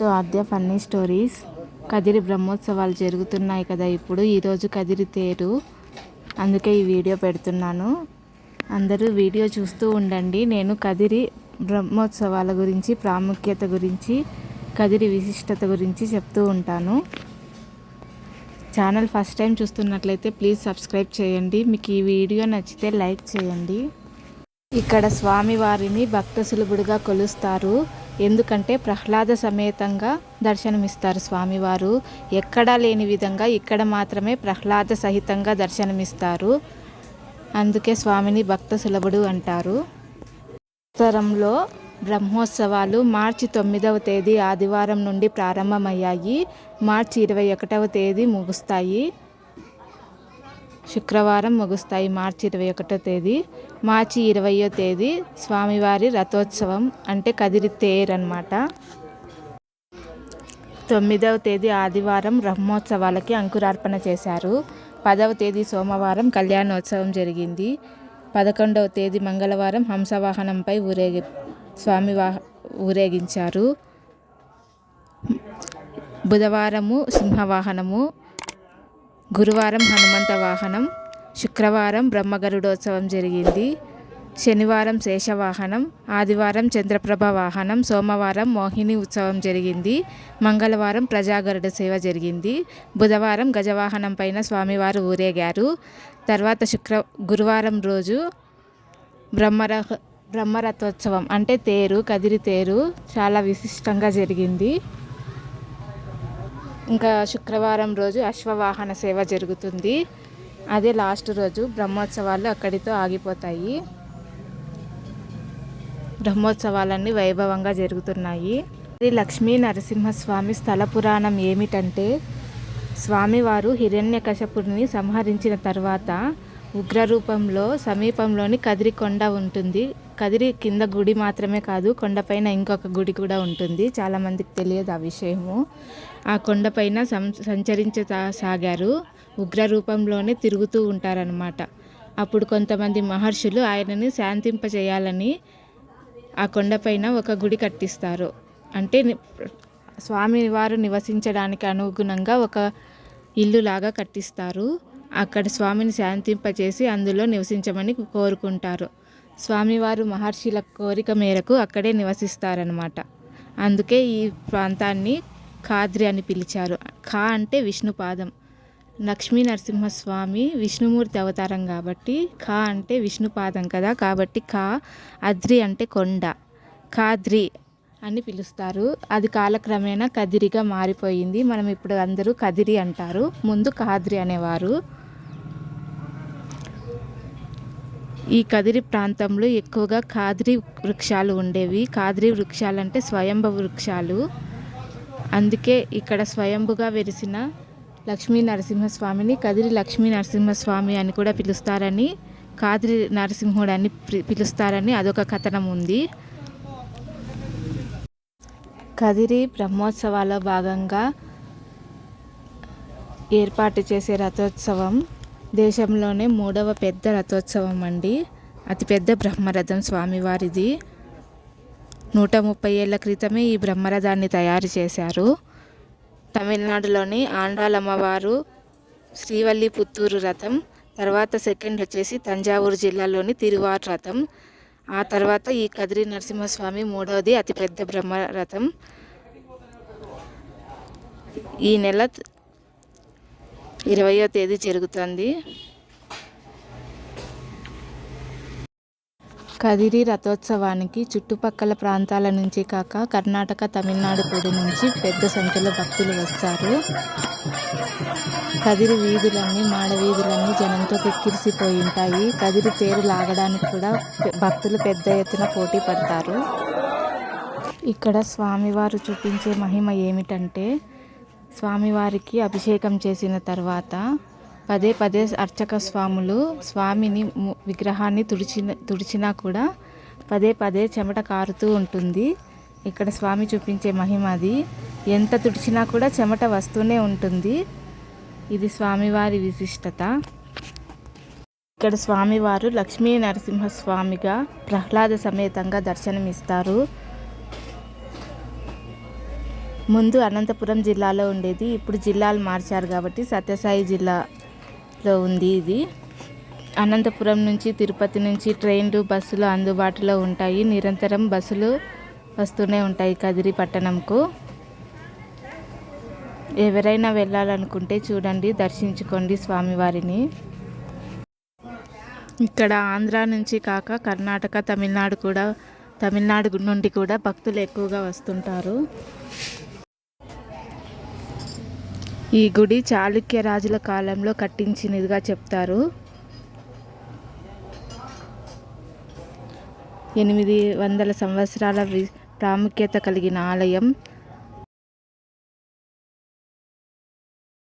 So Adya funny stories. Kadiri బ్రహ్మోత్సవాలు జరుగుతున్నాయి కదా ఇప్పుడు. ఈరోజు కదిరి తేరు. అందుకే ఈ వీడియో పెడుతున్నాను. అందరూ వీడియో చూస్తూ ఉండండి. నేను కదిరి బ్రహ్మోత్సవాల గురించి ప్రాముఖ్యత గురించి కదిరి విశిష్టత గురించి చెప్తూ ఉంటాను. ఛానల్ ఫస్ట్ టైం చూస్తున్నట్లయితే ప్లీజ్ సబ్స్క్రైబ్ చేయండి. మీకు ఈ వీడియో నచ్చితే లైక్ చేయండి. ఇక్కడ స్వామివారిని భక్త సులభుడుగా కొలుస్తారు. ఎందుకంటే ప్రహ్లాద సమేతంగా దర్శనమిస్తారు స్వామివారు. ఎక్కడా లేని విధంగా ఇక్కడ మాత్రమే ప్రహ్లాద సహితంగా దర్శనమిస్తారు. అందుకే స్వామిని భక్త సులభుడు అంటారు. ఉత్తరంలో బ్రహ్మోత్సవాలు మార్చి తొమ్మిదవ తేదీ ఆదివారం నుండి ప్రారంభమయ్యాయి. మార్చి ఇరవై ఒకటవ తేదీ ముగుస్తాయి. శుక్రవారం ముగుస్తాయి మార్చి ఇరవై ఒకటో తేదీ. మార్చి ఇరవయో తేదీ స్వామివారి రథోత్సవం అంటే కదిరి తేర్ అనమాట తొమ్మిదవ తేదీ ఆదివారం బ్రహ్మోత్సవాలకి అంకురార్పణ చేశారు. పదవ తేదీ సోమవారం కళ్యాణోత్సవం జరిగింది. పదకొండవ తేదీ మంగళవారం హంసవాహనంపై ఊరేగి స్వామి ఊరేగించారు. బుధవారము సింహవాహనము గురువారం హనుమంత వాహనం శుక్రవారం బ్రహ్మగరుడోత్సవం జరిగింది. శనివారం శేషవాహనం ఆదివారం చంద్రప్రభ వాహనం సోమవారం మోహిని ఉత్సవం జరిగింది. మంగళవారం ప్రజాగరుడ సేవ జరిగింది. బుధవారం గజవాహనం పైన స్వామివారు ఊరేగారు. తర్వాత శుక్ర గురువారం రోజు బ్రహ్మర బ్రహ్మరథోత్సవం అంటే తేరు కదిరి తేరు చాలా విశిష్టంగా జరిగింది. ఇంకా శుక్రవారం రోజు అశ్వవాహన సేవ జరుగుతుంది. అదే లాస్ట్ రోజు బ్రహ్మోత్సవాలు అక్కడితో ఆగిపోతాయి. బ్రహ్మోత్సవాలన్నీ వైభవంగా జరుగుతున్నాయి. శ్రీ లక్ష్మీ నరసింహస్వామి స్థల పురాణం ఏమిటంటే స్వామివారు హిరణ్యకశపుడిని సంహరించిన తర్వాత ఉగ్రరూపంలో సమీపంలోని కదిరి కొండ ఉంటుంది. కదిరి కింద గుడి మాత్రమే కాదు కొండపైన ఇంకొక గుడి కూడా ఉంటుంది. చాలామందికి తెలియదు ఆ విషయము. ఆ కొండపైన సం సంచరించ సాగారు. ఉగ్ర రూపంలోనే తిరుగుతూ ఉంటారనమాట అప్పుడు కొంతమంది మహర్షులు ఆయనని శాంతింపజేయాలని ఆ కొండపైన ఒక గుడి కట్టిస్తారు. అంటే స్వామివారు నివసించడానికి అనుగుణంగా ఒక ఇల్లు లాగా కట్టిస్తారు. అక్కడ స్వామిని శాంతింపచేసి అందులో నివసించమని కోరుకుంటారు. స్వామివారు మహర్షుల కోరిక మేరకు అక్కడే నివసిస్తారనమాట అందుకే ఈ ప్రాంతాన్ని ఖాద్రి అని పిలిచారు. ఖా అంటే విష్ణుపాదం లక్ష్మీ నరసింహస్వామి విష్ణుమూర్తి అవతారం కాబట్టి ఖా అంటే విష్ణుపాదం కదా. కాబట్టి ఖా అద్రి అంటే కొండ. ఖాద్రి అని పిలుస్తారు. అది కాలక్రమేణా కదిరిగా మారిపోయింది. మనం ఇప్పుడు అందరూ కదిరి అంటారు. ముందు ఖాద్రి అనేవారు. ఈ కదిరి ప్రాంతంలో ఎక్కువగా కాదిరి వృక్షాలు ఉండేవి. కాదిరి వృక్షాలు అంటే స్వయంభ వృక్షాలు. అందుకే ఇక్కడ స్వయంభుగా వెలిసిన లక్ష్మీ నరసింహస్వామిని కదిరి లక్ష్మీ నరసింహస్వామి అని కూడా పిలుస్తారని కాదిరి నరసింహుడు అని పిలుస్తారని అదొక కథనం ఉంది. కదిరి బ్రహ్మోత్సవాల భాగంగా ఏర్పాటు చేసే రథోత్సవం దేశంలోనే మూడవ పెద్ద రథోత్సవం అండి. అతిపెద్ద బ్రహ్మరథం స్వామివారిది. నూట ముప్పై ఏళ్ళ క్రితమే ఈ బ్రహ్మరథాన్ని తయారు చేశారు. తమిళనాడులోని ఆండాలమ్మవారు శ్రీవల్లి పుత్తూరు రథం తర్వాత సెకండ్ వచ్చేసి తంజావూరు జిల్లాలోని తిరువారు రథం ఆ తర్వాత ఈ కదిరి నరసింహస్వామి మూడవది అతిపెద్ద బ్రహ్మరథం. ఈ నెల ఇరవయో తేదీ జరుగుతుంది. కదిరి రథోత్సవానికి చుట్టుపక్కల ప్రాంతాల నుంచి కాక కర్ణాటక తమిళనాడు కూడా నుంచి పెద్ద సంఖ్యలో భక్తులు వస్తారు. కదిరి వీధులన్నీ మాడ వీధులన్నీ జనంతో కిక్కిరిసిపోయి ఉంటాయి. కదిరి తేరు లాగడానికి కూడా భక్తులు పెద్ద ఎత్తున పోటీ పడతారు. ఇక్కడ స్వామివారు చూపించే మహిమ ఏమిటంటే స్వామివారికి అభిషేకం చేసిన తర్వాత పదే పదే అర్చక స్వాములు స్వామిని విగ్రహాన్ని తుడిచిన తుడిచినా కూడా పదే పదే చెమట కారుతూ ఉంటుంది. ఇక్కడ స్వామి చూపించే మహిమ అది. ఎంత తుడిచినా కూడా చెమట వస్తూనే ఉంటుంది. ఇది స్వామివారి విశిష్టత. ఇక్కడ స్వామివారు లక్ష్మీ నరసింహస్వామిగా ప్రహ్లాద సమేతంగా దర్శనమిస్తారు. ముందు అనంతపురం జిల్లాలో ఉండేది. ఇప్పుడు జిల్లాలు మార్చారు కాబట్టి సత్యసాయి జిల్లాలో ఉంది ఇది. అనంతపురం నుంచి తిరుపతి నుంచి ట్రైన్లు బస్సులు అందుబాటులో ఉంటాయి. నిరంతరం బస్సులు వస్తూనే ఉంటాయి కదిరి పట్టణంకు. ఎవరైనా వెళ్ళాలనుకుంటే చూడండి దర్శించుకోండి స్వామివారిని. ఇక్కడ ఆంధ్ర నుంచి కాక కర్ణాటక తమిళనాడు కూడా తమిళనాడు నుండి కూడా భక్తులు ఎక్కువగా వస్తుంటారు. ఈ గుడి చాళుక్య రాజుల కాలంలో కట్టించినదిగా చెప్తారు. ఎనిమిది వందల సంవత్సరాల వి ప్రాముఖ్యత కలిగిన ఆలయం.